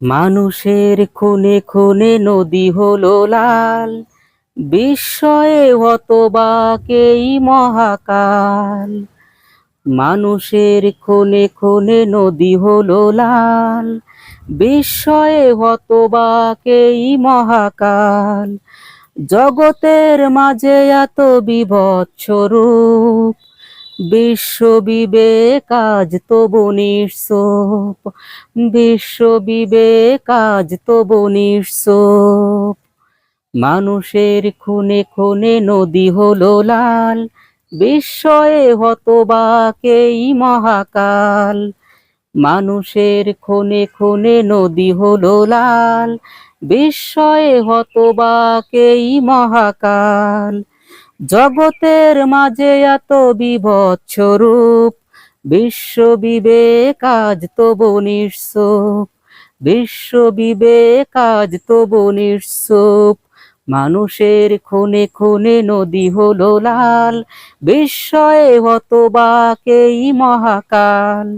মানুষের খুনে খুনে নদী হলো লাল, বিস্ময়ে হতবাকেই মহাকাল। মানুষের খুনে খুনে নদী হলো লাল, বিস্ময়ে হতবাকেই মহাকাল। জগতের মাঝে এত বিভৎস রূপ বিশ্ব বিবেক আজ তবু নিঃসোপ। বিশ্ব বিবেক আজ তবু নিঃসোপ। মানুষের খুনে খুনে নদী হলো লাল। বিস্ময়ে হতবাকেই মহাকাল। মানুষের খুনে খুনে নদী হলো লাল। বিস্ময়ে হতবাকেই মহাকাল। জগতের মাঝে এত বিভৎস রূপ বিশ্ব বিবেক আজ তবু নিঃসোপ বিশ্ব বিবেক আজ তবু নিঃসোপ মানুষের খুনে খুনে নদী হলো লাল, বিস্ময়ে হতবাকেই মহাকাল।